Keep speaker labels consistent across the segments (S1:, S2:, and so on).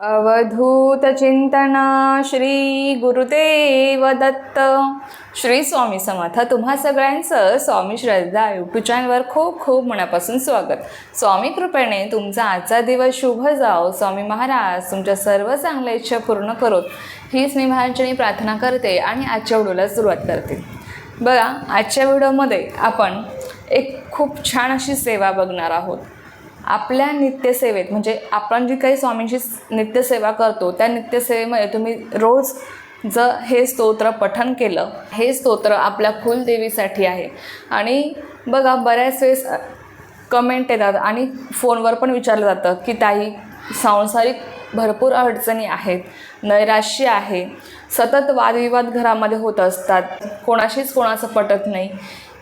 S1: अवधूत चिंतना श्री गुरुदेव दत्त. श्री स्वामी समर्थ. तुम्हा सगळ्यांचं स्वामी श्रद्धा यूट्यूब चॅनलवर खूप खूप मनापासून स्वागत. स्वामी कृपेने तुमचा आजचा दिवस शुभ जाओ. स्वामी महाराज तुमच्या सर्व चांगल्या इच्छा पूर्ण करोत. हीच मी महाराजांनी प्रार्थना करते आणि आजच्या व्हिडिओला सुरुवात करते. बघा आजच्या व्हिडिओमध्ये आपण एक खूप छान अशी सेवा बघणार आहोत. आपल्या नित्यसेवेत म्हणजे आपण जी काही स्वामींची नित्यसेवा करतो त्या नित्यसेवेमध्ये तुम्ही रोज जर हे स्तोत्र पठन केलं हे स्तोत्र आपल्या कुलदेवीसाठी आहे. आणि बघा बऱ्याच वेळेस कमेंट येतात आणि फोनवर पण विचारलं जातं की ताई सांसारिक भरपूर अडचणी आहेत नैराश्य आहे सतत वादविवाद घरामध्ये होत असतात कोणाशीच कोणाचं पटत नाही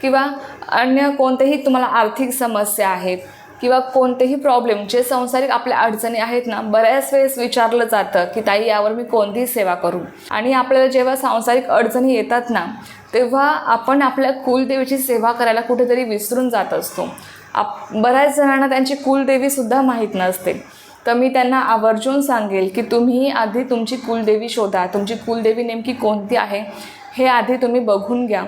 S1: किंवा अन्य कोणतेही तुम्हाला आर्थिक समस्या आहेत किंवा कोणतेही प्रॉब्लेम जे संसारिक आपल्या अडचणी आहेत ना बऱ्याच वेळेस विचारलं जातं की ताई यावर मी कोणतीही सेवा करू? आणि आपल्याला जेव्हा सांसारिक अडचणी येतात ना तेव्हा आपण आपल्या कुलदेवीची सेवा करायला कुठेतरी विसरून जात असतो. आप बऱ्याच जणांना त्यांची कुलदेवीसुद्धा माहीत नसते. तर मी त्यांना आवर्जून सांगेल की तुम्ही आधी तुमची कुलदेवी शोधा. तुमची कुलदेवी नेमकी कोणती आहे हे आधी तुम्ही बघून घ्या.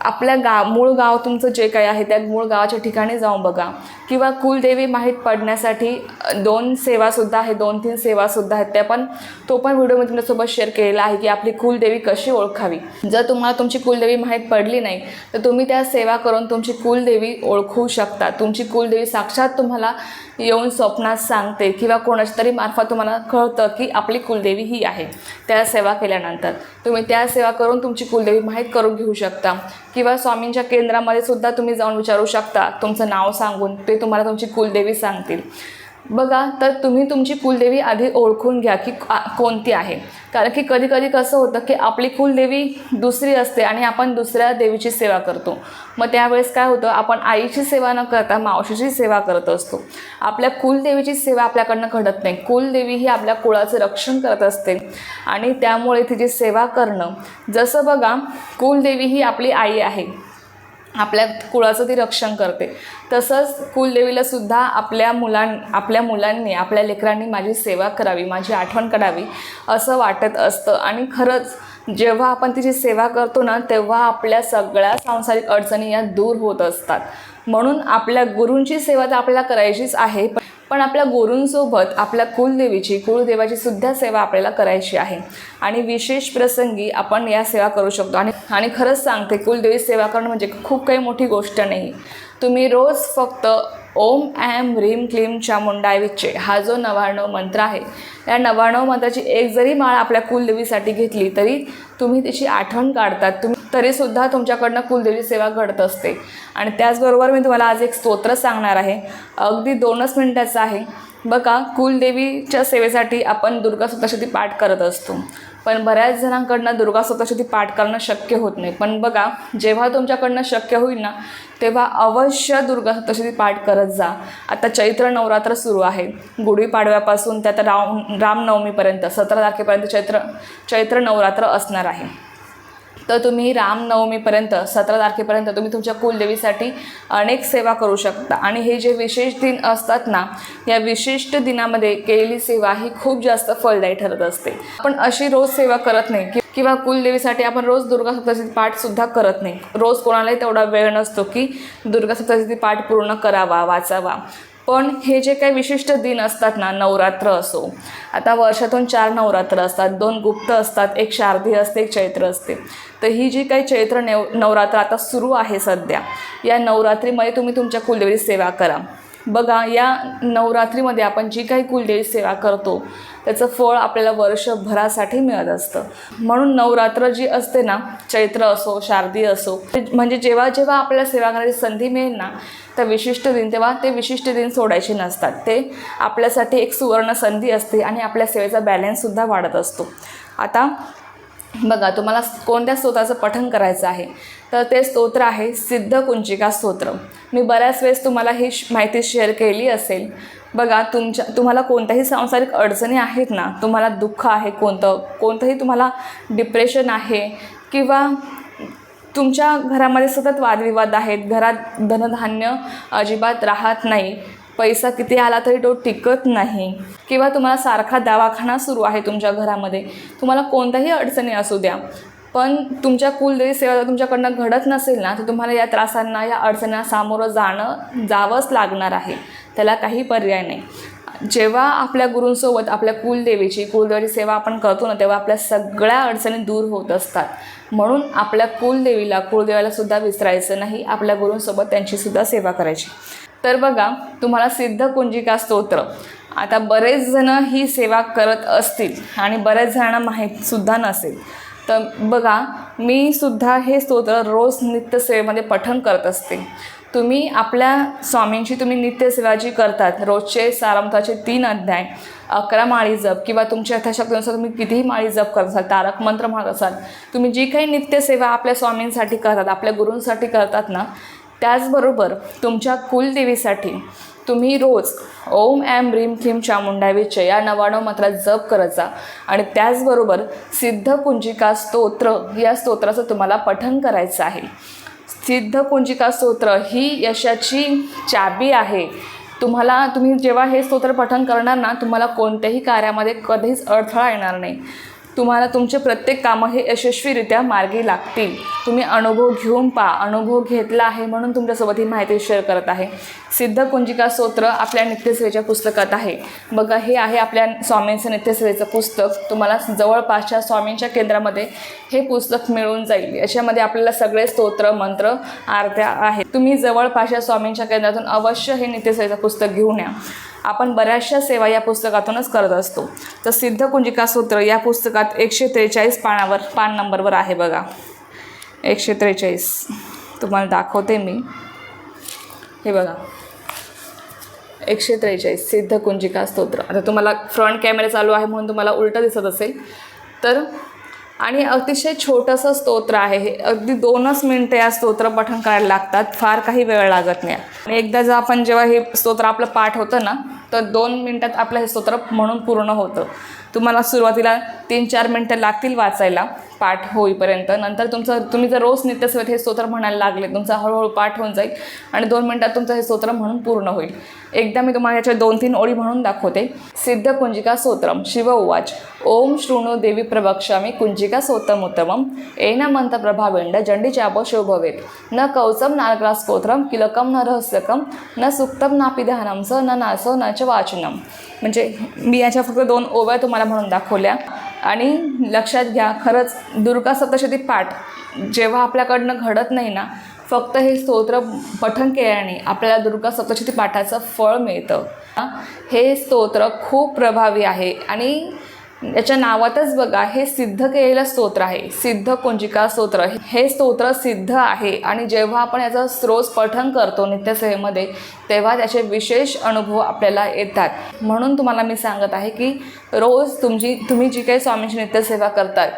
S1: आपल्या गाव मूळ गाव तुमचं जे काही आहे त्या मूळ गावाच्या ठिकाणी जाऊन बघा. किंवा कुलदेवी माहीत पडण्यासाठी दोन सेवासुद्धा आहे दोन तीन सेवासुद्धा आहेत त्या पण तो पण व्हिडिओ मी तुमच्यासोबत शेअर केलेला आहे की आपली कुलदेवी कशी ओळखावी. जर तुम्हाला तुमची कुलदेवी माहीत पडली नाही तर तुम्ही त्या सेवा करून तुमची कुलदेवी ओळखू शकता. तुमची कुलदेवी साक्षात तुम्हाला येऊन स्वप्नात सांगते किंवा कोणाच्या तरी मार्फत तुम्हाला कळतं की आपली कुलदेवी ही आहे. त्या सेवा केल्यानंतर तुम्ही त्या सेवा करून तुमची कुलदेवी माहीत करून घेऊ शकता. किंवा स्वामींच्या केंद्रामध्ये सुद्धा तुम्ही जाऊन विचारू शकता. तुमचं नाव सांगून ते तुम्हाला तुमची कुलदेवी सांगतील. बघा तर तुम्ही तुमची कुलदेवी आधी ओळखून घ्या की कोणती आहे. कारण की कधी कधी कसं होतं की आपली कुलदेवी दुसरी असते आणि आपण दुसऱ्या देवीची सेवा करतो. मग त्यावेळेस काय होतं आपण आईची सेवा न करता मावशीची सेवा करत असतो. आपल्या कुलदेवीची सेवा आपल्याकडनं घडत नाही. कुलदेवी ही आपल्या कुळाचं रक्षण करत असते. आणि त्यामुळे तिची सेवा करणं. जसं बघा कुलदेवी ही आपली आई आहे. आपल्या कुळाचं ती रक्षण करते. तसंच कुलदेवीला सुद्धा आपल्या मुलां आपल्या मुलांनी आपल्या लेकरांनी माझी सेवा करावी माझी आठवण करावी असं वाटत असतं. आणि खरंच जेव्हा आपण तिची सेवा करतो ना तेव्हा आपल्या सगळ्या सांसारिक अडचणी या दूर होत असतात. म्हणून आपल्या गुरूंची सेवा तर आपल्याला करायचीच आहे पण पण आपल्या गुरूंसोबत आपल्या कुलदेवीची कुलदेवाची सुद्धा सेवा आपल्याला करायची आहे. आणि विशेष प्रसंगी आपण या सेवा करू शकतो. आणि आणि खरंच सांगते कुलदेवी सेवा करणं म्हणजे खूप काही मोठी गोष्ट नाही. तुम्ही रोज फक्त ओम ॲम ह्रीम क्लीम चामुंडाय विच्चे हा जो नव्याण्णव मंत्र आहे या नव्याण्णव मंत्राची एक जरी माळ आपल्या कुलदेवीसाठी घेतली तरी तुम्ही तिची आठवण काढतात. तुम्ही तरीसुद्धा तुमच्याकडनं कुलदेवी सेवा घडत असते. आणि त्याचबरोबर मी तुम्हाला आज एक स्तोत्र सांगणार आहे. अगदी दोनच मिनिटाचं आहे. बघा कुलदेवीच्या सेवेसाठी आपण दुर्गा सप्तशती पाठ करत असतो. पण बऱ्याच जणांकडनं दुर्गा सप्तशती पाठ करणं शक्य होत नाही. पण बघा जेव्हा तुमच्याकडनं शक्य होईल ना तेव्हा अवश्य दुर्गा सप्तशती पाठ करत जा. आता चैत्र नवरात्र सुरू आहे. गुढीपाडव्यापासून ते आता राम रामनवमीपर्यंत सतरा तारखेपर्यंत चैत्र चैत्र नवरात्र असणार आहे. तर तुम्ही रामनवमीपर्यंत सतरा तारखेपर्यंत तुम्ही तुमच्या कुलदेवीसाठी अनेक सेवा करू शकता. आणि हे जे विशेष दिन असतात ना या विशिष्ट दिनामध्ये केलेली सेवा ही खूप जास्त फलदायी ठरत असते. आपण अशी रोज सेवा करत नाही की किंवा कुलदेवीसाठी आपण रोज दुर्गा सप्तशती पाठसुद्धा करत नाही. रोज कोणालाही तेवढा वेळ नसतो की दुर्गा सप्तशती पाठ पूर्ण करावा वाचावा. पण हे जे काही विशिष्ट दिन असतात ना नवरात्र असो आता वर्षातून चार नवरात्र असतात दोन गुप्त असतात एक शारदीय असते एक चैत्र असते. तर ही जी काही चैत्र नेव नवरात्र आता सुरू आहे सध्या या नवरात्रीमध्ये तुम्ही तुमच्या कुलदेवी सेवा करा. बघा या नवरात्रीमध्ये आपण जी काही कुलदेवी सेवा करतो त्याचं फळ आपल्याला वर्षभरासाठी मिळत असतं. म्हणून नवरात्र जी असते ना चैत्र असो शारदी असो ते- म्हणजे जेव्हा जेव्हा आपल्याला सेवा करण्याची संधी मिळेल ना त्या विशिष्ट दिन तेव्हा ते विशिष्ट दिन सोडायचे नसतात. ते आपल्यासाठी एक सुवर्ण संधी असते आणि आपल्या सेवेचा बॅलन्ससुद्धा वाढत असतो. आता बघा तुम्हाला कोणत्या स्तोत्राचं पठन करायचं आहे? तर ते स्तोत्र आहे सिद्ध कुंचिका स्तोत्र. मी बऱ्याच वेळेस तुम्हाला ही श- माहिती शेअर केली असेल. बघा तुमच्या तुम्हाला कोणत्याही सांसारिक अडचणी आहेत ना तुम्हाला दुःख आहे कोणतं कोणतंही तुम्हाला डिप्रेशन आहे किंवा तुमच्या घरामध्ये सतत वादविवाद आहेत घरात धनधान्य अजिबात राहत नाही पैसा किती आला तरी तो टिकत नाही. किंवा तुम्हाला सारखा दवाखाना सुरू आहे तुमच्या घरामध्ये तुम्हाला कोणत्याही अडचणी असू द्या. पण तुमच्या कुलदेवी सेवा जर तुमच्याकडनं घडत नसेल ना तर तुम्हाला या त्रासांना या अडचणींना सामोरं जाणं जावंच लागणार आहे. त्याला काही पर्याय नाही. जेव्हा आपल्या गुरूंसोबत आपल्या कुलदेवीची कुलदेवीची सेवा आपण करतो ना तेव्हा आपल्या सगळ्या अडचणी दूर होत असतात. म्हणून आपल्या कुलदेवीला कुलदेवाला सुद्धा विसरायचं नाही. आपल्या गुरूंसोबत त्यांची सुद्धा सेवा करायची. तर बघा तुम्हाला सिद्ध कुंजिका स्तोत्र. आता बरेच जण ही सेवा करत असतील आणि बऱ्याच जणांना माहीतसुद्धा नसेल. तर बघा मी सुद्धा हे स्तोत्र रोज नित्यसेवेमध्ये पठण करत असते. तुम्ही आपल्या स्वामींची तुम्ही नित्यसेवा जी करतात. रोजचे सारामताचे तीन अध्याय अकरा माळी जप किंवा तुमच्या यथाशक्तीनुसार तुम्ही कितीही माळी जप करत असाल तारक मंत्र म्हणत असाल तुम्ही जी काही नित्यसेवा आपल्या स्वामींसाठी करतात आपल्या गुरूंसाठी करतात ना त्याचबरोबर तुमच्या कुलदेवीसाठी तुम्ही रोज ओम ॲम ह्रीम क्लीम चामुंडावीचे या नवाणव मंत्रात जप करत जा. आणि त्याचबरोबर सिद्ध कुंजिका स्तोत्र या स्तोत्राचं तुम्हाला पठन करायचं आहे. सिद्ध कुंजिका स्तोत्र ही यशाची चाबी आहे. तुम्हाला तुम्ही जेव्हा हे स्तोत्र पठण करणार ना तुम्हाला कोणत्याही कार्यामध्ये कधीच अडथळा येणार नाही. तुम्हाला तुमचे प्रत्येक कामं हे यशस्वीरित्या मार्गी लागतील. तुम्ही अनुभव घेऊन पा. अनुभव घेतला आहे म्हणून तुमच्यासोबत ही माहिती शेअर करत आहे. सिद्ध कुंजिका स्तोत्र आपल्या नित्यसेवेच्या पुस्तकात आहे. बघा हे आहे आपल्या स्वामींचं नित्यसेवेचं पुस्तक. तुम्हाला जवळपासच्या स्वामींच्या केंद्रामध्ये हे पुस्तक मिळून जाईल. याच्यामध्ये आपल्याला सगळे स्तोत्र मंत्र आरत्या आहेत. तुम्ही जवळपासच्या स्वामींच्या केंद्रातून अवश्य हे नित्यसेवेचं पुस्तक घेऊन या. आपण बऱ्याचशा सेवा या पुस्तकातूनच करत असतो. तर सिद्ध कुंजिका सूत्र या पुस्तकात एकशे त्रेचाळीस पानावर पान नंबरवर आहे बघा. एकशे त्रेचाळीस. तुम्हाला दाखवते मी. हे बघा. एकशे त्रेचाळीस सिद्ध कुंजिका स्तोत्र आता तुम्हाला फ्रंट कॅमेरा चालू आहे म्हणून तुम्हाला उलटं दिसत असेल. तर आणि अतिशय छोटंसं स्तोत्र आहे हे. अगदी दोनच मिनटं या स्तोत्र पठण करायला लागतात. फार काही वेळ लागत नाही. आणि एकदा जर आपण जेव्हा हे स्तोत्र आपलं पाठ होतं ना तर दोन मिनटात आपलं हे स्तोत्र म्हणून पूर्ण होतं. तुम्हाला सुरुवातीला तीन चार मिनटं लागतील वाचायला. पाठ होईपर्यंत. नंतर तुमचं तुम्ही जर रोज नित्यस्वत हे स्तोत्र म्हणायला लागले तुमचा हळूहळू पाठ होऊन जाईल आणि दोन मिनटात तुमचं हे स्तोत्र म्हणून पूर्ण होईल. एकदा मी तुम्हाला याच्या दोन तीन ओळी म्हणून दाखवते. सिद्ध कुंजिका स्तोत्रम शिव उवाच. ओम शृणु देवी प्रवक्ष्यामी कुंजिका स्तोत्रमुत्तमम. एन मंत प्रभावेंड जंडी चापो शोभवेत. न कौचम नारकला स्तोत्रम किलकम न रहस्यकम न सुक्तम नापि स न नासो न च वाचनम. म्हणजे मी याच्या फक्त दोन ओव्या तुम्हाला म्हणून दाखवल्या. आणि लक्षात घ्या खरंच दुर्गा सप्तशती पाठ जेव्हा आपल्याकडनं घडत नाही ना फक्त हे स्तोत्र पठन केल्याने आपल्याला दुर्गा सप्तशती पाठाचं फळ मिळतं. हे स्तोत्र खूप प्रभावी आहे आणि याच्या नावातच बघा हे सिद्ध केलेलं स्तोत्र आहे. सिद्ध कुंजिका स्तोत्र. हे स्तोत्र सिद्ध आहे आणि जेव्हा आपण याचं स्रोत पठन करतो नित्यसेवेमध्ये तेव्हा त्याचे विशेष अनुभव आपल्याला येतात. म्हणून तुम्हाला मी सांगत आहे की रोज तुमची तुम्ही जी काही स्वामींची नित्यसेवा करतात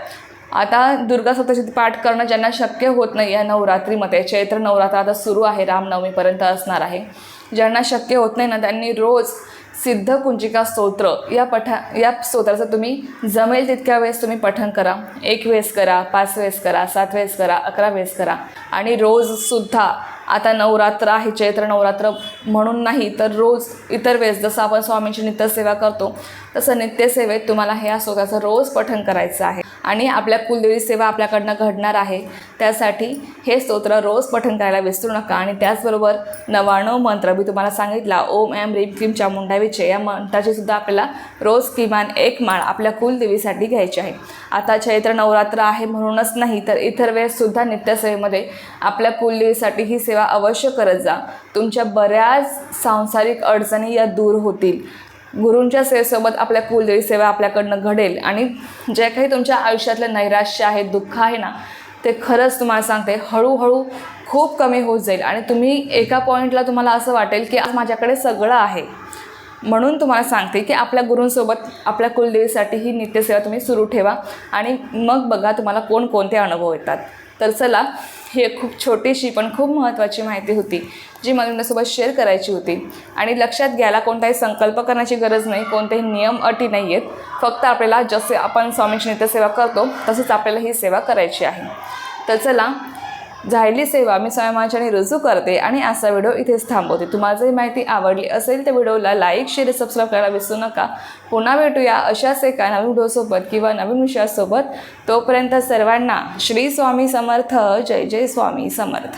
S1: आता दुर्गा सप्तशती पाठ करणं ज्यांना शक्य होत नाही या नवरात्रीमध्ये चैत्र नवरात्र आता सुरू आहे रामनवमीपर्यंत असणार आहे. ज्यांना शक्य होत नाही ना त्यांनी रोज सिद्ध कुंजिका स्तोत्र. या पठा या स्तोत्राचं तुम्ही जमेल तितक्या वेळेस तुम्ही पठण करा. एक वेळेस करा पाच वेळेस करा सात वेळेस करा अकरा वेळेस करा. आणि रोजसुद्धा आता नवरात्र आहे चैत्र नवरात्र म्हणून नाही तर रोज इतर वेळेस जसं आपण स्वामींची नित्यसेवा करतो तसं नित्यसेवेत तुम्हाला हे स्तोत्राचं रोज पठण करायचं आहे. आणि आपल्या कुलदेवी सेवा आपल्याकडनं घडणार आहे. त्यासाठी हे स्तोत्र रोज पठण करायला विसरू नका. आणि त्याचबरोबर नवाणव मंत्र मी तुम्हाला सांगितला. ओम एम रीम क्रीम चामुंडावीचे या मंत्राची सुद्धा आपल्याला रोज किमान एक माळ आपल्या कुलदेवीसाठी घ्यायची आहे. आता चैत्र नवरात्र आहे म्हणूनच नाही तर इतर वेळेससुद्धा नित्यसेवेमध्ये आपल्या कुलदेवीसाठी ही सेवा अवश्य करत जा. तुमच्या बऱ्याच सांसारिक अडचणी या दूर होतील. गुरूंच्या सेवेसोबत आपल्या कुलदेवी सेवा आपल्याकडनं घडेल. आणि जे काही तुमच्या आयुष्यातलं नैराश्य आहे दुःख आहे ना ते खरंच तुम्हाला सांगते हळूहळू खूप कमी होत जाईल. आणि तुम्ही एका पॉईंटला तुम्हाला असं वाटेल की आज माझ्याकडे सगळं आहे. म्हणून तुम्हाला सांगते की आपल्या गुरूंसोबत आपल्या कुलदेवीसाठी ही नित्यसेवा तुम्ही सुरू ठेवा. आणि मग बघा तुम्हाला कोणकोणते अनुभव येतात. तर चला ही एक खूप छोटीशी पण खूप महत्त्वाची माहिती होती जी मला तुमच्यासोबत शेअर करायची होती. आणि लक्षात घ्यायला कोणताही संकल्प करण्याची गरज नाही कोणतेही नियम अटी नाही आहेत. फक्त आपल्याला जसे आपण स्वामींची नित्यसेवा करतो तसंच आपल्याला ही सेवा करायची आहे. तर चला झालेली सेवा मी स्वयंमाच्याने रुजू करते आणि असा व्हिडिओ इथेच थांबवते. तुम्हाला जर माहिती आवडली असेल तर व्हिडिओला लाईक शेअर सबस्क्राईब करायला विसरू नका. पुन्हा भेटूया अशाच एका नवीन व्हिडिओसोबत किंवा नवीन विषयासोबत. तोपर्यंत सर्वांना श्री स्वामी समर्थ. जय जय स्वामी समर्थ.